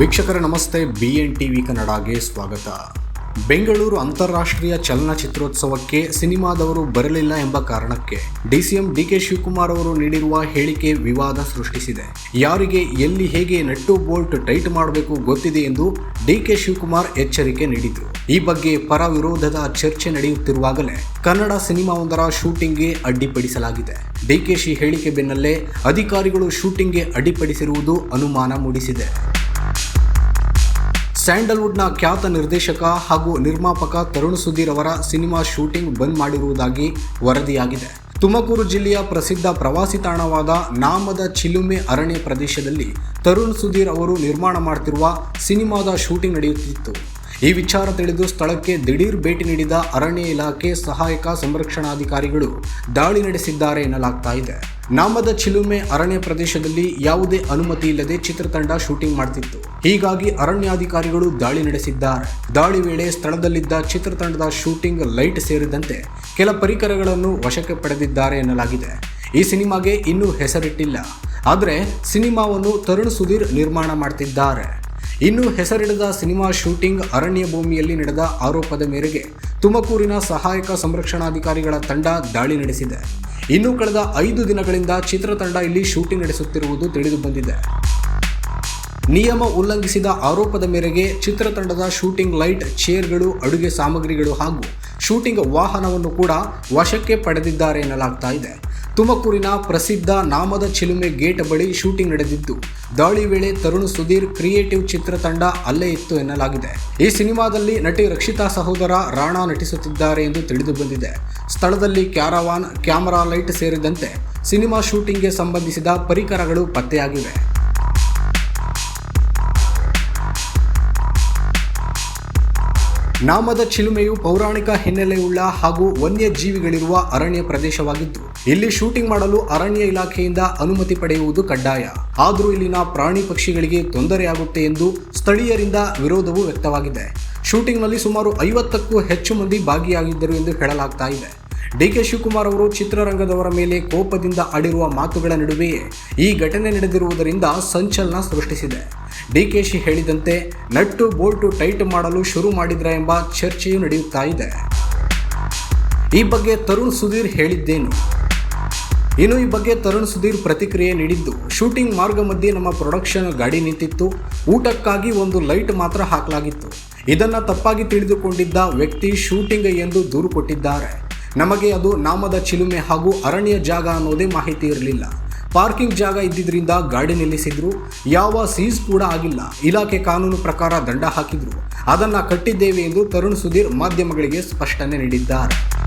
ವೀಕ್ಷಕರ, ನಮಸ್ತೆ. B N TV ಕನ್ನಡಗೆ ಸ್ವಾಗತ. ಬೆಂಗಳೂರು ಅಂತಾರಾಷ್ಟ್ರೀಯ ಚಲನಚಿತ್ರೋತ್ಸವಕ್ಕೆ ಸಿನಿಮಾದವರು ಬರಲಿಲ್ಲ ಎಂಬ ಕಾರಣಕ್ಕೆ ಡಿಸಿಎಂ ಡಿಕೆ ಶಿವಕುಮಾರ್ ಅವರು ನೀಡಿರುವ ಹೇಳಿಕೆ ವಿವಾದ ಸೃಷ್ಟಿಸಿದೆ. ಯಾರಿಗೆ, ಎಲ್ಲಿ ಹೇಗೆ ನಟ್ಟು ಬೋಲ್ಟ್ ಟೈಟ್ ಮಾಡಬೇಕು ಗೊತ್ತಿದೆ ಎಂದು ಡಿಕೆ ಶಿವಕುಮಾರ್ ಎಚ್ಚರಿಕೆ ನೀಡಿದರು. ಈ ಬಗ್ಗೆ ಪರ ವಿರೋಧದ ಚರ್ಚೆ ನಡೆಯುತ್ತಿರುವಾಗಲೇ ಕನ್ನಡ ಸಿನಿಮಾವೊಂದರ ಶೂಟಿಂಗ್ಗೆ ಅಡ್ಡಿಪಡಿಸಲಾಗಿದೆ. ಡಿಕೆಶಿ ಹೇಳಿಕೆ ಬೆನ್ನಲ್ಲೇ ಅಧಿಕಾರಿಗಳು ಶೂಟಿಂಗ್ಗೆ ಅಡ್ಡಿಪಡಿಸಿರುವುದು ಅನುಮಾನ ಮೂಡಿಸಿದೆ. ಸ್ಯಾಂಡಲ್ವುಡ್ನ ಖ್ಯಾತ ನಿರ್ದೇಶಕ ಹಾಗೂ ನಿರ್ಮಾಪಕ ತರುಣ್ ಸುಧೀರ್ ಅವರ ಸಿನಿಮಾ ಶೂಟಿಂಗ್ ಬಂದ್ ಮಾಡಿರುವುದಾಗಿ ವರದಿಯಾಗಿದೆ. ತುಮಕೂರು ಜಿಲ್ಲೆಯ ಪ್ರಸಿದ್ಧ ಪ್ರವಾಸಿ ತಾಣವಾದ ನಾಮದ ಚಿಲುಮೆ ಅರಣ್ಯ ಪ್ರದೇಶದಲ್ಲಿ ತರುಣ್ ಸುಧೀರ್ ಅವರು ನಿರ್ಮಾಣ ಮಾಡ್ತಿರುವ ಸಿನಿಮಾದ ಶೂಟಿಂಗ್ ನಡೆಯುತ್ತಿತ್ತು. ಈ ವಿಚಾರ ತಿಳಿದು ಸ್ಥಳಕ್ಕೆ ದಿಢೀರ್ ಭೇಟಿ ನೀಡಿದ ಅರಣ್ಯ ಇಲಾಖೆ ಸಹಾಯಕ ಸಂರಕ್ಷಣಾಧಿಕಾರಿಗಳು ದಾಳಿ ನಡೆಸಿದ್ದಾರೆ ಎನ್ನಲಾಗ್ತಾ ಇದೆ. ನಾಮದ ಚಿಲುಮೆ ಅರಣ್ಯ ಪ್ರದೇಶದಲ್ಲಿ ಯಾವುದೇ ಅನುಮತಿ ಇಲ್ಲದೆ ಚಿತ್ರತಂಡ ಶೂಟಿಂಗ್ ಮಾಡ್ತಿತ್ತು. ಹೀಗಾಗಿ ಅರಣ್ಯಾಧಿಕಾರಿಗಳು ದಾಳಿ ನಡೆಸಿದ್ದಾರೆ. ದಾಳಿ ವೇಳೆ ಸ್ಥಳದಲ್ಲಿದ್ದ ಚಿತ್ರತಂಡದ ಶೂಟಿಂಗ್ ಲೈಟ್ ಸೇರಿದಂತೆ ಕೆಲ ಪರಿಕರಗಳನ್ನು ವಶಕ್ಕೆ ಪಡೆದಿದ್ದಾರೆ ಎನ್ನಲಾಗಿದೆ. ಈ ಸಿನಿಮಾಗೆ ಇನ್ನೂ ಹೆಸರಿಟ್ಟಿಲ್ಲ. ಆದರೆ ಸಿನಿಮಾವನ್ನು ತರುಣ್ ಸುಧೀರ್ ನಿರ್ಮಾಣ ಮಾಡ್ತಿದ್ದಾರೆ. ಇನ್ನು ಹೆಸರಿಡದ ಸಿನಿಮಾ ಶೂಟಿಂಗ್ ಅರಣ್ಯ ಭೂಮಿಯಲ್ಲಿ ನಡೆದ ಆರೋಪದ ಮೇರೆಗೆ ತುಮಕೂರಿನ ಸಹಾಯಕ ಸಂರಕ್ಷಣಾಧಿಕಾರಿಗಳ ತಂಡ ದಾಳಿ ನಡೆಸಿದೆ. ಇನ್ನು ಕಳೆದ ಐದು ದಿನಗಳಿಂದ ಚಿತ್ರತಂಡ ಇಲ್ಲಿ ಶೂಟಿಂಗ್ ನಡೆಸುತ್ತಿರುವುದು ತಿಳಿದು ಬಂದಿದೆ. ನಿಯಮ ಉಲ್ಲಂಘಿಸಿದ ಆರೋಪದ ಮೇರೆಗೆ ಚಿತ್ರತಂಡದ ಶೂಟಿಂಗ್ ಲೈಟ್, ಚೇರ್ಗಳು, ಅಡುಗೆ ಸಾಮಗ್ರಿಗಳು ಹಾಗೂ ಶೂಟಿಂಗ್ ವಾಹನವನ್ನು ಕೂಡ ವಶಕ್ಕೆ ಪಡೆದಿದ್ದಾರೆ ಎನ್ನಲಾಗ್ತಾ ಇದೆ. ತುಮಕೂರಿನ ಪ್ರಸಿದ್ಧ ನಾಮದ ಚಿಲುಮೆ ಗೇಟ್ ಬಳಿ ಶೂಟಿಂಗ್ ನಡೆದಿದ್ದು, ದಾಳಿ ವೇಳೆ ತರುಣ್ ಸುಧೀರ್ ಕ್ರಿಯೇಟಿವ್ ಚಿತ್ರತಂಡ ಅಲ್ಲೇ ಇತ್ತು ಎನ್ನಲಾಗಿದೆ. ಈ ಸಿನಿಮಾದಲ್ಲಿ ನಟಿ ರಕ್ಷಿತಾ ಸಹೋದರ ರಾಣಾ ನಟಿಸುತ್ತಿದ್ದಾರೆ ಎಂದು ತಿಳಿದು ಬಂದಿದೆ. ಸ್ಥಳದಲ್ಲಿ ಕ್ಯಾರವಾನ್, ಕ್ಯಾಮರಾ ಲೈಟ್ ಸೇರಿದಂತೆ ಸಿನಿಮಾ ಶೂಟಿಂಗ್ಗೆ ಸಂಬಂಧಿಸಿದ ಪರಿಕರಗಳು ಪತ್ತೆಯಾಗಿವೆ. ನಾಮದ ಚಿಲುಮೆಯು ಪೌರಾಣಿಕ ಹಿನ್ನೆಲೆಯುಳ್ಳ ಹಾಗೂ ವನ್ಯಜೀವಿಗಳಿರುವ ಅರಣ್ಯ ಪ್ರದೇಶವಾಗಿದ್ದು ಇಲ್ಲಿ ಶೂಟಿಂಗ್ ಮಾಡಲು ಅರಣ್ಯ ಇಲಾಖೆಯಿಂದ ಅನುಮತಿ ಪಡೆಯುವುದು ಕಡ್ಡಾಯ. ಆದರೂ ಇಲ್ಲಿನ ಪ್ರಾಣಿ ಪಕ್ಷಿಗಳಿಗೆ ತೊಂದರೆಯಾಗುತ್ತೆ ಎಂದು ಸ್ಥಳೀಯರಿಂದ ವಿರೋಧವೂ ವ್ಯಕ್ತವಾಗಿದೆ. ಶೂಟಿಂಗ್ನಲ್ಲಿ ಸುಮಾರು ಐವತ್ತಕ್ಕೂ ಹೆಚ್ಚು ಮಂದಿ ಭಾಗಿಯಾಗಿದ್ದರು ಎಂದು ಹೇಳಲಾಗ್ತಾ ಇದೆ. ಡಿಕೆ ಶಿವಕುಮಾರ್ ಅವರು ಚಿತ್ರರಂಗದವರ ಮೇಲೆ ಕೋಪದಿಂದ ಆಡಿರುವ ಮಾತುಗಳ ನಡುವೆಯೇ ಈ ಘಟನೆ ನಡೆದಿರುವುದರಿಂದ ಸಂಚಲನ ಸೃಷ್ಟಿಸಿದೆ. ಡಿಕೆಶಿ ಹೇಳಿದಂತೆ, ನಟ್ಟು ಬೋಲ್ಟು ಟೈಟ್ ಮಾಡಲು ಶುರು ಮಾಡಿದ್ರ ಎಂಬ ಚರ್ಚೆಯೂ ನಡೆಯುತ್ತಾ ಇದೆ. ಈ ಬಗ್ಗೆ ತರುಣ್ ಸುಧೀರ್ ಹೇಳಿದ್ದೇನು? ಇನ್ನು ಈ ಬಗ್ಗೆ ತರುಣ್ ಸುಧೀರ್ ಪ್ರತಿಕ್ರಿಯೆ ನೀಡಿದ್ದು, ಶೂಟಿಂಗ್ ಮಾರ್ಗ ಮಧ್ಯೆ ನಮ್ಮ ಪ್ರೊಡಕ್ಷನ್ ಗಾಡಿ ನಿಂತಿತ್ತು. ಊಟಕ್ಕಾಗಿ ಒಂದು ಲೈಟ್ ಮಾತ್ರ ಹಾಕಲಾಗಿತ್ತು. ಇದನ್ನು ತಪ್ಪಾಗಿ ತಿಳಿದುಕೊಂಡಿದ್ದ ವ್ಯಕ್ತಿ ಶೂಟಿಂಗ್ ಎಂದು ದೂರು ಕೊಟ್ಟಿದ್ದಾರೆ. ನಮಗೆ ಅದು ನಾಮದ ಚಿಲುಮೆ ಹಾಗೂ ಅರಣ್ಯ ಜಾಗ ಅನ್ನೋದೇ ಮಾಹಿತಿ ಇರಲಿಲ್ಲ. ಪಾರ್ಕಿಂಗ್ ಜಾಗ ಇದ್ದಿದ್ದರಿಂದ ಗಾಡಿ ನಿಲ್ಲಿಸಿದ್ರು. ಯಾವ ಸೀಸ್ ಕೂಡ ಆಗಿಲ್ಲ. ಇಲಾಖೆ ಕಾನೂನು ಪ್ರಕಾರ ದಂಡ ಹಾಕಿದ್ರು. ಅದನ್ನ ಕಟ್ಟಿದ್ದೇವೆ ಎಂದು ತರುಣ್ ಸುಧೀರ್ ಮಾಧ್ಯಮಗಳಿಗೆ ಸ್ಪಷ್ಟನೆ ನೀಡಿದ್ದಾರೆ.